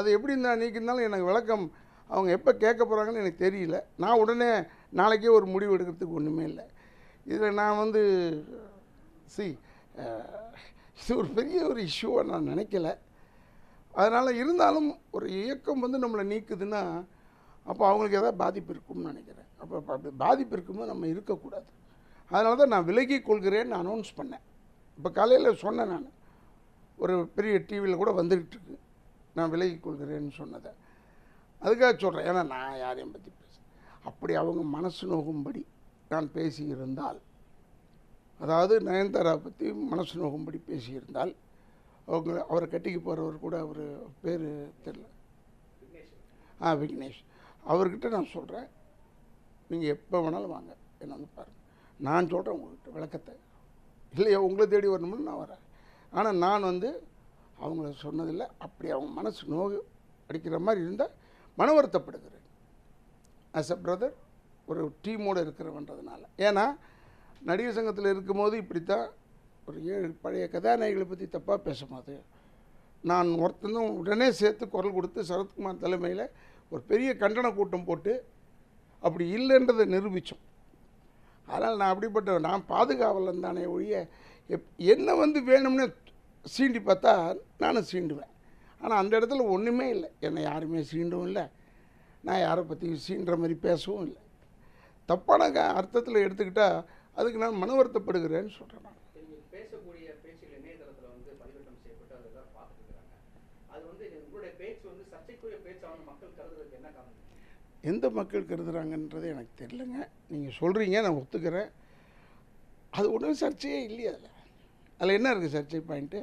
அது எப்படி நான் நீக்கிருந்தாலும் எனக்கு விளக்கம் அவங்க எப்போ கேட்க போகிறாங்கன்னு எனக்கு தெரியல. நான் உடனே நாளைக்கே ஒரு முடிவு எடுக்கிறதுக்கு ஒன்றுமே இல்லை. இதில் நான் வந்து சி இது ஒரு பெரிய ஒரு இஷ்யூவாக நான் நினைக்கல. அதனால் இருந்தாலும் ஒரு இயக்கம் வந்து நம்மளை நீக்குதுன்னா அப்போ அவங்களுக்கு ஏதாவது பாதிப்பு இருக்கும்னு நினைக்கிறேன். அப்போ அப்படி பாதிப்பு இருக்கும்போது நம்ம இருக்கக்கூடாது அதனால தான் நான் விலகி கொள்கிறேன்னு அனௌன்ஸ் பண்ணேன். இப்போ காலையில் சொன்னேன் நான். ஒரு பெரிய டிவியில் கூட வந்துக்கிட்டு இருக்கு. நான் விலகி கொள்கிறேன்னு சொன்னதை. அதுக்காக சொல்கிறேன் ஏன்னா நான் யாரையும் பற்றி பேச அப்படி அவங்க மனசு நோகும்படி நான் பேசியிருந்தால் அதாவது நயன்தாரா பற்றி மனசு நோகும்படி பேசியிருந்தால் அவங்க அவரை கட்டிக்கு போகிறவர் கூட அவர் பேர் தெரில ஆ விக்னேஷ். அவர்கிட்ட நான் சொல்கிறேன் நீங்கள் எப்போ வேணாலும் வாங்க. என்ன வந்து பாருங்கள் நான் சொல்கிறேன் உங்கள்கிட்ட விளக்கத்தை. இல்லையா உங்களை தேடி வரணும்னு நான் வரேன். ஆனால் நான் வந்து அவங்கள சொன்னதில்லை. அப்படி அவங்க மனசு நோய் அடிக்கிற மாதிரி இருந்தால் மன வருத்தப்படுகிறேன். ஆஸ் அ பிரதர் ஒரு டீமோடு இருக்கிறவன்றதுனால. ஏன்னா நடிகர் சங்கத்தில் இருக்கும்போது இப்படித்தான். ஒரு ஏழு பழைய கதாநாயகிகளை பற்றி தப்பாக பேசும்போது நான் ஒருத்தனும் உடனே சேர்த்து குரல் கொடுத்து சரத்குமார் தலைமையில் ஒரு பெரிய கண்டன கூட்டம் போட்டு அப்படி இல்லைன்றதை நிரூபித்தோம் அதனால் நான் அப்படிப்பட்ட நான் பாதுகாவலன் தானே ஒழிய எப் என்ன வந்து வேணும்னு சீண்டி பார்த்தா நானும் சீண்டுவேன். ஆனால் அந்த இடத்துல ஒன்றுமே இல்லை. என்னை யாருமே சீண்டவும் இல்லை. நான் யாரை பற்றி சீண்டுற மாதிரி பேசவும் இல்லை. தப்பான க- அர்த்தத்தில் எடுத்துக்கிட்டால் அதுக்கு நான் மன வருத்தப்படுகிறேன்னு சொல்கிறேன் நான். நீங்கள் பேசக்கூடிய பேச்சுகள் இணையதளத்தில் வந்து பதிவேற்றம் செய்யப்பட்டு அதை எல்லாரும் பார்த்துட்டு இருக்கிறாங்க. அது வந்து உங்களுடைய பேச்சு வந்து சர்ச்சைக்குரிய பேச்சா வந்து மக்கள் கருதுறதுக்கு என்ன காரணம்? எந்த மக்கள் கருதுறாங்கன்றது எனக்கு தெரியலங்க. நீங்கள் சொல்கிறீங்க நான் ஒத்துக்கிறேன். அது ஒன்றும் சர்ச்சையே இல்லையே அதில். அதில் என்ன இருக்குது சர்ச்சை point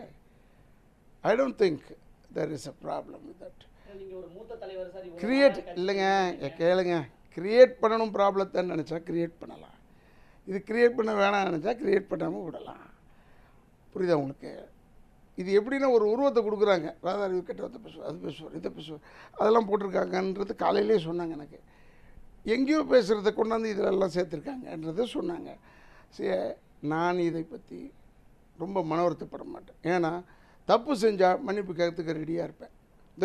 I don't think there is a problem with that create இல்லைங்க கேளுங்க. கிரியேட் பண்ணணும் ப்ராப்ளத்தை நினச்சா கிரியேட் பண்ணலாம். இது கிரியேட் பண்ண வேணாம்னு நினச்சா கிரியேட் பண்ணாமல் விடலாம். புரியுதா உங்களுக்கு? இது எப்படின்னா ஒரு உருவத்தை கொடுக்குறாங்க. ராதா இது கெட்டவத்தை பேசுவார் அது பேசுவார் இதை பேசுவார். அதெல்லாம் போட்டிருக்காங்கன்றது காலையிலே சொன்னாங்க எனக்கு. எங்கேயோ பேசுகிறத கொண்டாந்து இதிலெல்லாம் சேர்த்துருக்காங்கன்றதை சொன்னாங்க. சரி நான் இதை பற்றி ரொம்ப மன வருத்தப்பட மாட்டேன். ஏன்னா தப்பு செஞ்சால் மன்னிப்பு கேட்கறதுக்கு ரெடியாக இருப்பேன்.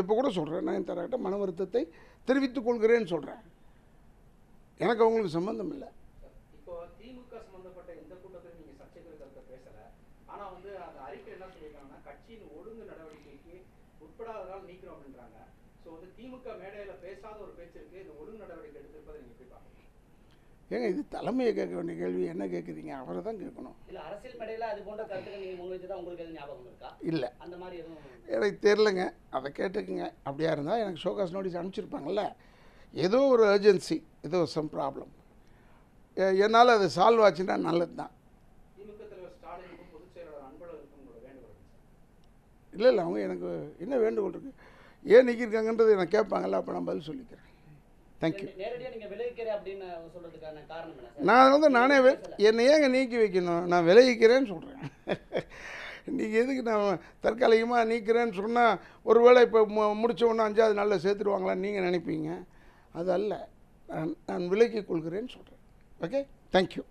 இப்போ கூட சொல்கிறேன் நான் தரக்கிட்ட மன வருத்தத்தை தெரிவித்துக் கொள்கிறேன்னு சொல்கிறேன் எனக்கு அவங்களுக்கு சம்மந்தம் இல்லை. திமுக மேடையில் பேசாத ஒரு பேச்சு இருக்கு. இந்த ஒழுங்கு நடவடிக்கை எடுத்திருப்பதை நீங்க எப்படி பாக்குறீங்க ஏங்க இது தலைமையை கேட்க வேண்டிய கேள்வி. என்ன கேட்குறீங்க? அவரை தான் கேட்கணும். இல்ல அரசியல் மேடையில அது போன்ற கருத்துக்கள் நீங்க முன்வைச்சதா உங்களுக்கு எதுவும் ஞாபகம் இருக்கா? இல்லை. அந்த மாதிரி எதுவும் எனக்கு தெரிலங்க அதை கேட்டுக்குங்க. அப்படியா இருந்தால் எனக்கு ஷோகாஸ் நோட்டீஸ் அனுப்பிச்சிருப்பாங்கல்ல. ஏதோ ஒரு அர்ஜென்சி ஏதோ சம் ப்ராப்ளம் என்னால் அது சால்வ் ஆச்சுன்னா நல்லது தான்? இல்லை இல்லை அவங்க எனக்கு என்ன வேண்டுகோள் இருக்குது ஏன் நிற்கிருக்காங்கன்றது எனக்கு கேட்பாங்கல்ல அப்போ நான் பதில் சொல்லிக்கிறேன். தேங்க்யூ நான் வந்து நானே என்னை ஏங்க நீக்கி வைக்கணும்? நான் விளைவிக்கிறேன்னு சொல்கிறேன் நீங்கள் எதுக்கு நான் தற்காலிகமாக நீக்கிறேன்னு சொன்னால் ஒருவேளை இப்போ மு முடிச்ச உடனே அஞ்சாவது நாளில் சேர்த்துருவாங்களான்னு நீங்கள் நினைப்பீங்க. அது அல்ல. நான் நான் விலக்கிக் கொள்கிறேன்னு சொல்கிறேன் ஓகே தேங்க்யூ